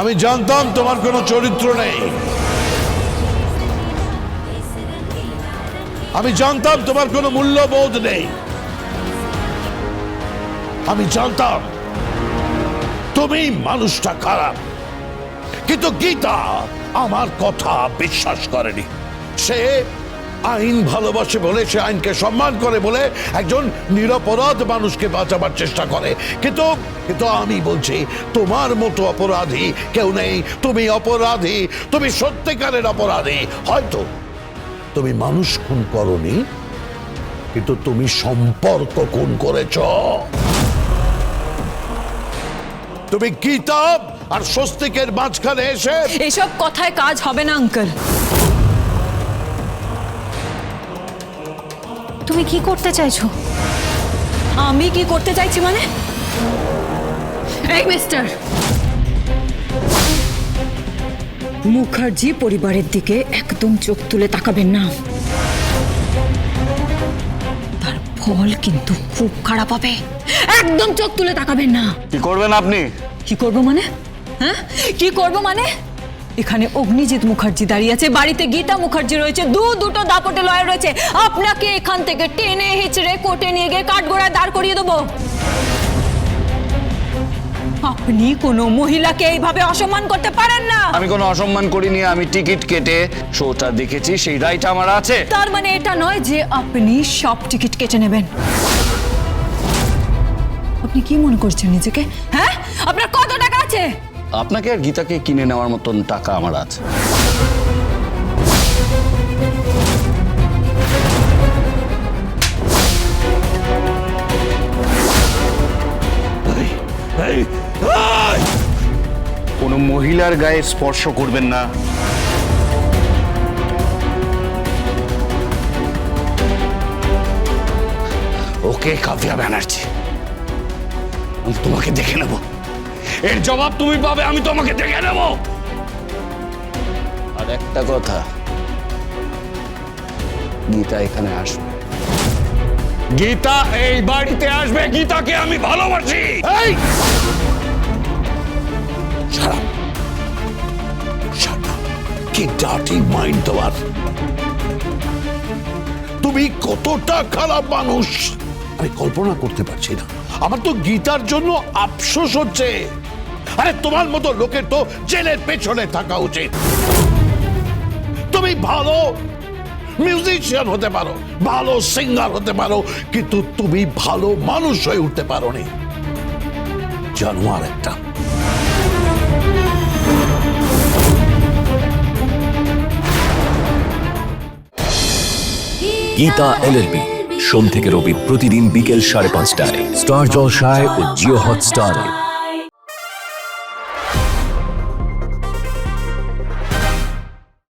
আমি জানতাম তোমার কোনো চরিত্র নেই। আমি জানতাম তোমার কোনো মূল্যবোধ নেই। আমি জানতাম তুমি মানুষটা খারাপ কিন্তু গীতা আমার কথা বিশ্বাস করেনি। সে আইন ভালোবাসে বলে, সে আইনকে সম্মান করে বলে একজন নিরপরাধ মানুষকে বাঁচাবার চেষ্টা করে। কিন্তু কিন্তু আমি বলছি, তোমার মতো অপরাধী কেউ নেই। তুমি অপরাধী, তুমি সত্যিকারের অপরাধী। হয়তো তুমি মানুষ খুন করনি, কিন্তু তুমি সম্পর্ক খুন করেছ। তুমি কিতাব আর স্বস্তিকের মাঝখানে এসে এসব কথায় কাজ হবে না, আঙ্কেল। তুমি কি করতে চাইছো? আমি কি করতে চাইছি মানে? এই মিস্টার। মুখার্জি পরিবারের দিকে একদম চোখ তুলে তাকাবেন না। তার ফল কিন্তু খুব খারাপ হবে। একদম চোখ তুলে তাকাবেন না। কি করবেন আপনি? কি করব মানে? হ্যাঁ? কি করব মানে? এখানে অগ্নিজিৎ মুখার্জি দাঁড়িয়ে আছে। বাড়িতে গীতা মুখার্জি রয়েছে। দু দুটো দাপটে লয়ার রয়েছে। আপনাকে এখান থেকে টেনে হিচড়ে কোর্টে নিয়ে গিয়ে কাঠগোড়ায় দাঁড় করিয়ে দেবো। আপনি কোনো মহিলাকে এইভাবে অসম্মান করতে পারেন না। আমি কোনো অসম্মান করিনি আমি টিকিট কেটে শোটা দেখেছি সেই রাইট আমার আছে। তার মানে এটা নয় যে আপনি সব টিকিট কেটে নেবেন। আপনি কি মনে করছেন নিজেকে? হ্যাঁ? আপনার কত টাকা আছে? আপনাকে আর গীতাকে কিনে নেওয়ার মতন টাকা আমার আছে! কোনো মহিলার গায়ে স্পর্শ করবেন না। ওকে কাভিয়া ব্যানার্জি, আমি তোমাকে দেখে নেব। এর জবাব তুমি পাবে আমি তোমাকে দেখে নেব। আর একটা কথা। গীতা এখানে আসবে। গীতা এই বাড়িতে আসবে গীতাকে আমি ভালোবাসি। এই! Up. কি ডার্টি মাইন্ড তোমার। তুমি কতটা খারাপ মানুষ। আমি কল্পনা করতে পারছি না। আমার তো গীতার জন্য আফসোস হচ্ছে। আরে তোমার মতো লোকের তো জেলের পেছনে থাকা উচিত। তুমি ভালো মিউজিশিয়ান হতে পারো, ভালো সিঙ্গার হতে পারো, কিন্তু তুমি ভালো মানুষ হয়ে উঠতে পারোনি। জানোয়ার একটা। গীতা এলএলবি, সোম থেকে রবি প্রতিদিন বিকেল সাড়ে পাঁচটায়। স্টার জলসায় ও জিও হটস্টারে।